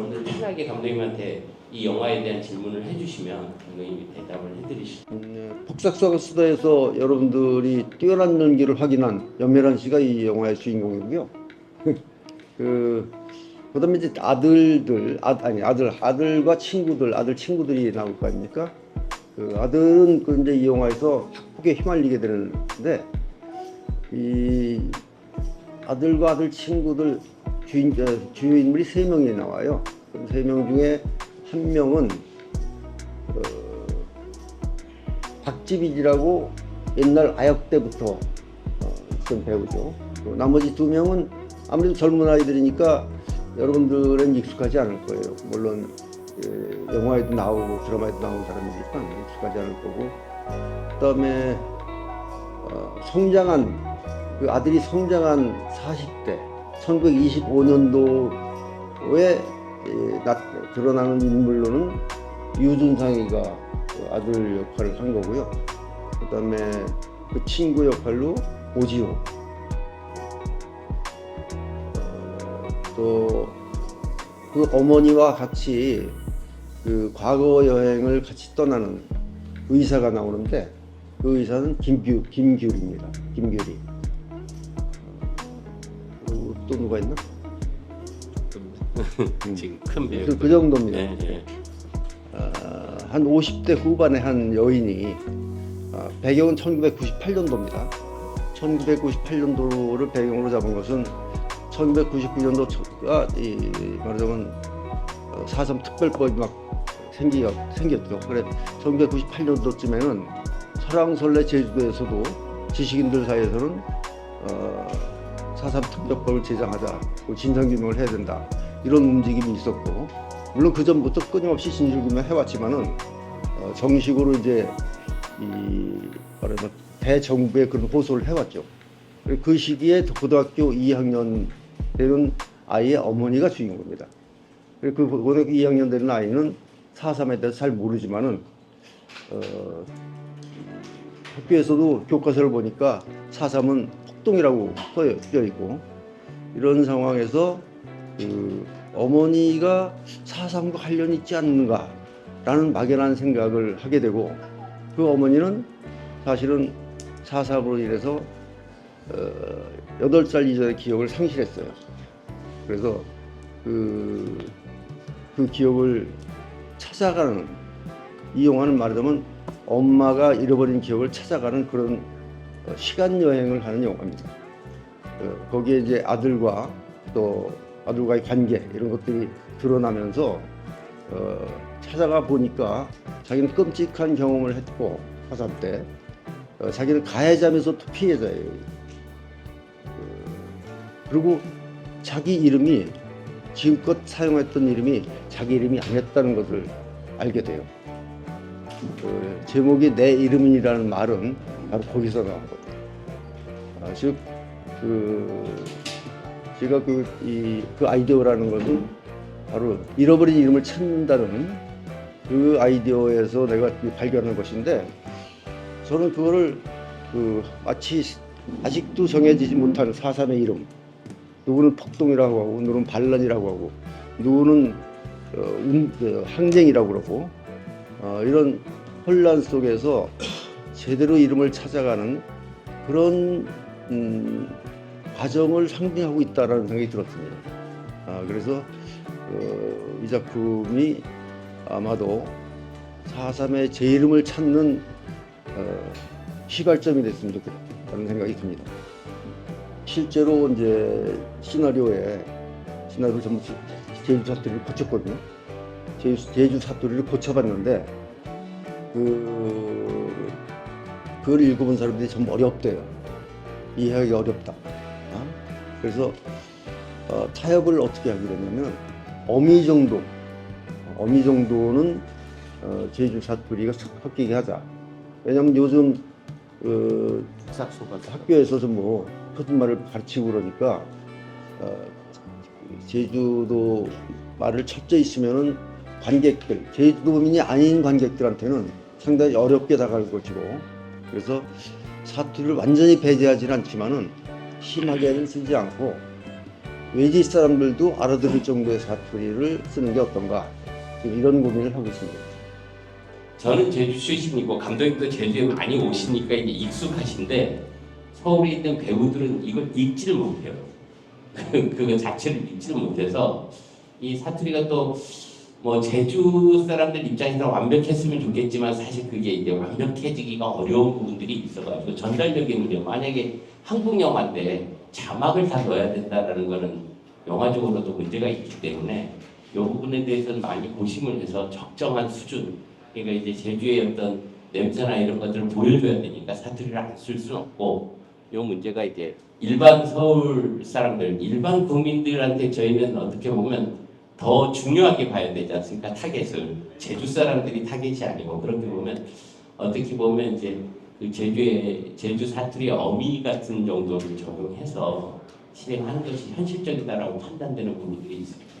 여러분들 편하게 감독님한테 이 영화에 대한 질문을 해주시면 감독님이 대답을 해드리실 음, 네. 폭삭수학 수다에서 여러분들이 뛰어난 연기를 확인한 연멸한 씨가 이 영화의 주인공이고요. 그 그다음에 이제 아들들 아, 아니 아들 아들과 친구들 아들 친구들이 나올 거 아닙니까? 그 아들은 그 이제 이 영화에서 학폭에 휘말리게 되는데 이 아들과 아들 친구들 주인 어, 주요 인물이 세 명이 나와요. 그럼 세명 중에 한 명은 어, 박지빈이라고 옛날 아역 때부터 어, 있던 배우죠. 또 나머지 두 명은 아무래도 젊은 아이들이니까 여러분들은 익숙하지 않을 거예요. 물론 예, 영화에도 나오고 드라마에도 나오는 사람이니까 익숙하지 않을 거고 그 다음에 어, 성장한 그 아들이 성장한 40대 1925년도에 드러나는 인물로는 유준상이가 그 아들 역할을 한 거고요. 그 다음에 그 친구 역할로 오지호. 또그 어머니와 같이 그 과거 여행을 같이 떠나는 의사가 나오는데 그 의사는 김규 김규리입니다. 김규리. 어, 또 누가 있나? 지금 큰 배우 그, 그 정도입니다. 네, 네. 아, 한 50대 후반의 한 여인이 아, 배경은 1998년도입니다. 1998년도를 배경으로 잡은 것은 1999년도가 이 말하자면 어, 4.3 특별법이 막 생기, 생겼죠. 그래 1998년도쯤에는 설왕설래 제주도에서도 지식인들 사이에서는 어, 4.3 특별법을 제정하자, 그 진상규명을 해야 된다 이런 움직임이 있었고 물론 그 전부터 끊임없이 진실규명 해왔지만은 어, 정식으로 이제 이 말하자면 대정부에 그런 호소를 해왔죠. 그 시기에 고등학교 2학년 되는 아이의 어머니가 주인공입니다. 그 고등학교 2학년 되는 아이는 4.3에 대해서 잘 모르지만은 어, 학교에서도 교과서를 보니까 4.3은 폭동이라고 써여 있고 이런 상황에서 그 어머니가 4.3과 관련이 있지 않는가라는 막연한 생각을 하게 되고 그 어머니는 사실은 4.3으로 인해서 어, 8살 이전의 기억을 상실했어요. 그래서 그, 그 기억을 찾아가는 이 영화는 말하자면 엄마가 잃어버린 기억을 찾아가는 그런 어, 시간 여행을 하는 영화입니다. 어, 거기에 이제 아들과 또 아들과의 관계 이런 것들이 드러나면서 어, 찾아가 보니까 자기는 끔찍한 경험을 했고 화산 때 어, 자기는 가해자면서 또 피해자예요. 그리고 자기 이름이 지금껏 사용했던 이름이 자기 이름이 아니었다는 것을 알게 돼요. 그 제목이 내 이름이라는 말은 바로 거기서 나온 거예요. 아, 즉, 그, 제가 그, 이, 그 아이디어라는 것은 바로 잃어버린 이름을 찾는다는 그 아이디어에서 내가 발견한 것인데 저는 그거를 그 마치 아직도 정해지지 못한 사삼의 이름 누구는 폭동이라고 하고 누구는 반란이라고 하고 누구는 어, 운, 어, 항쟁이라고 그러고 어, 이런 혼란 속에서 제대로 이름을 찾아가는 그런 음, 과정을 상징하고 있다라는 생각이 들었습니다. 아, 그래서 어, 이 작품이 아마도 4.3의 제 이름을 찾는 어, 시발점이 됐으면 좋겠다는 생각이 듭니다. 실제로 이제 시나리오에 시나리오를 전부 제주 사투리를 고쳤거든요. 제주, 제주 사투리를 고쳐봤는데 그 그걸 읽어본 사람들이 좀 어렵대요. 이해하기 어렵다. 어? 그래서 어, 타협을 어떻게 하게 됐냐면 어미 정도, 어미 정도는 어, 제주 사투리가 섞이게 하자. 왜냐면 요즘 그 삭소가 학교에서 뭐 표준말을 가르치고 그러니까 어, 제주도 말을 첫째 있으면은 관객들 제주도민이 아닌 관객들한테는 상당히 어렵게 다가갈 것이고 그래서 사투리를 완전히 배제하지는 않지만은 심하게는 쓰지 않고 외지 사람들도 알아들을 정도의 사투리를 쓰는 게 어떤가 이런 고민을 하고 있습니다. 저는 제주 출신이고 감독님도 제주에 많이 오시니까 이제 익숙하신데 서울에 있는 배우들은 이걸 읽지를 못해요. 그거 자체를 읽지를 못해서 이 사투리가 또 뭐 제주 사람들 입장에서 완벽했으면 좋겠지만 사실 그게 이제 완벽해지기가 어려운 부분들이 있어가지고 전달력의 문제. 만약에 한국 영화인데 자막을 다 넣어야 된다라는 거는 영화적으로도 문제가 있기 때문에 이 부분에 대해서는 많이 고심을 해서 적정한 수준. 그러니까 이제 제주의 어떤 냄새나 이런 것들을 보여줘야 되니까 사투리를 안 쓸 수는 없고 이 문제가 이제 일반 서울 사람들, 일반 국민들한테 저희는 어떻게 보면 더 중요하게 봐야 되지 않습니까? 타겟을 제주 사람들이 타겟이 아니고 그렇게 보면 어떻게 보면 이제 그 제주의 제주 사투리 어미 같은 정도를 적용해서 실행하는 것이 현실적이다라고 판단되는 부분들이 있습니다.